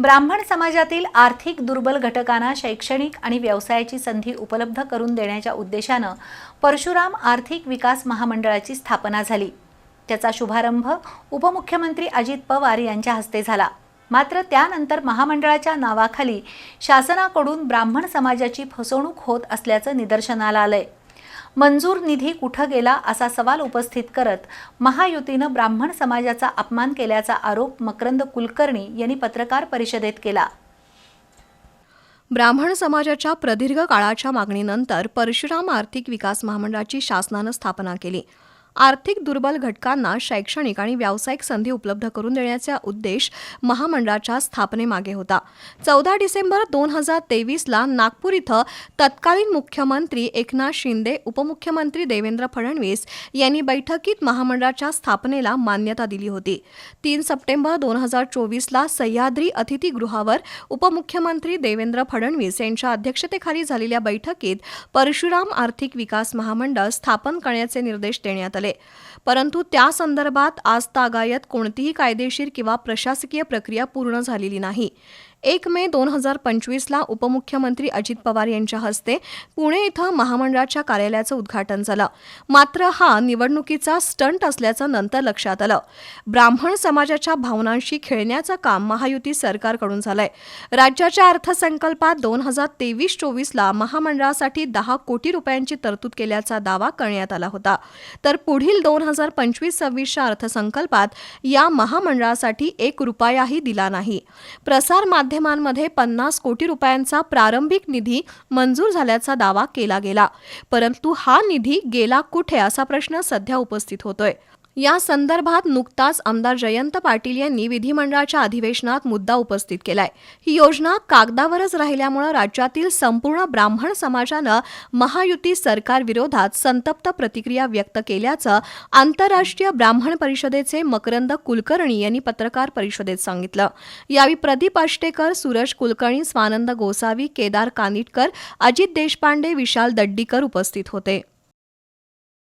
ब्राह्मण समाजातील आर्थिक दुर्बल घटकांना शैक्षणिक आणि व्यवसायाची संधी उपलब्ध करून देण्याच्या उद्देशानं परशुराम आर्थिक विकास महामंडळाची स्थापना झाली. त्याचा शुभारंभ उपमुख्यमंत्री अजित पवार यांच्या हस्ते झाला. मात्र त्यानंतर महामंडळाच्या नावाखाली शासनाकडून ब्राह्मण समाजाची फसवणूक होत असल्याचं निदर्शनाला आलंय. मंजूर निधी कुठं गेला असा सवाल उपस्थित करत महायुतीनं ब्राह्मण समाजाचा अपमान केल्याचा आरोप मकरंद कुलकर्णी यांनी पत्रकार परिषदेत केला. ब्राह्मण समाजाच्या प्रदीर्घ काळाच्या मागणीनंतर परशुराम आर्थिक विकास महामंडळाची शासनानं स्थापना केली. आर्थिक दुर्बल घटकांना शैक्षणिक आणि व्यावसायिक संधी उपलब्ध करून देण्याचा उद्देश महामंडळाच्या स्थापनेमागे होता. चौदा डिसेंबर दोन हजार तेवीसला नागपूर इथं तत्कालीन मुख्यमंत्री एकनाथ शिंदे उपमुख्यमंत्री देवेंद्र फडणवीस यांनी बैठकीत महामंडळाच्या स्थापनेला मान्यता दिली होती. तीन सप्टेंबर दोन हजार चोवीसला सह्याद्री अतिथीगृहावर उपमुख्यमंत्री देवेंद्र फडणवीस यांच्या अध्यक्षतेखाली झालेल्या बैठकीत परशुराम आर्थिक विकास महामंडळ स्थापन करण्याचे निर्देश देण्यात आले. परंतु त्या संदर्भात आज तागायत कोणतीही कायदेशीर किंवा प्रशासकीय प्रक्रिया पूर्ण झालेली नाही. एक मे दोन हजार पंचवीसला उपमुख्यमंत्री अजित पवार यांच्या हस्ते पुणे इथं महामंडळाच्या कार्यालयाचं उद्घाटन झालं. मात्र हा निवडणुकीचा स्टंट असल्याचं नंतर लक्षात आलं. ब्राह्मण समाजाच्या भावनांशी खेळण्याचं काम महायुती सरकारकडून झालंय. राज्याच्या अर्थसंकल्पात दोन हजार तेवीस चोवीसला महामंडळासाठी दहा कोटी रुपयांची तरतूद केल्याचा दावा करण्यात आला होता. तर पुढील दोन हजार पंचवीस सव्वीसच्या अर्थसंकल्पात या महामंडळासाठी एक रुपयाही दिला नाही. प्रसार माध्यमांमध्ये पन्नास कोटी रुपयांचा प्रारंभिक निधी मंजूर झाल्याचा दावा केला गेला. परंतु हा निधी गेला कुठे असा प्रश्न सध्या उपस्थित होतोय. या संदर्भात नुकताच आमदार जयंत पाटील यांनी विधिमंडळाच्या अधिवेशनात मुद्दा उपस्थित केलाय. ही योजना कागदावरच राहिल्यामुळं राज्यातील संपूर्ण ब्राह्मण समाजानं महायुती सरकार विरोधात संतप्त प्रतिक्रिया व्यक्त केल्याचं आंतरराष्ट्रीय ब्राह्मण परिषदेचे मकरंद कुलकर्णी यांनी पत्रकार परिषदेत सांगितलं. यावेळी प्रदीप आष्टेकर सूरज कुलकर्णी स्वानंद गोसावी केदार कानिटकर अजित देशपांडे विशाल दड्डीकर उपस्थित होते.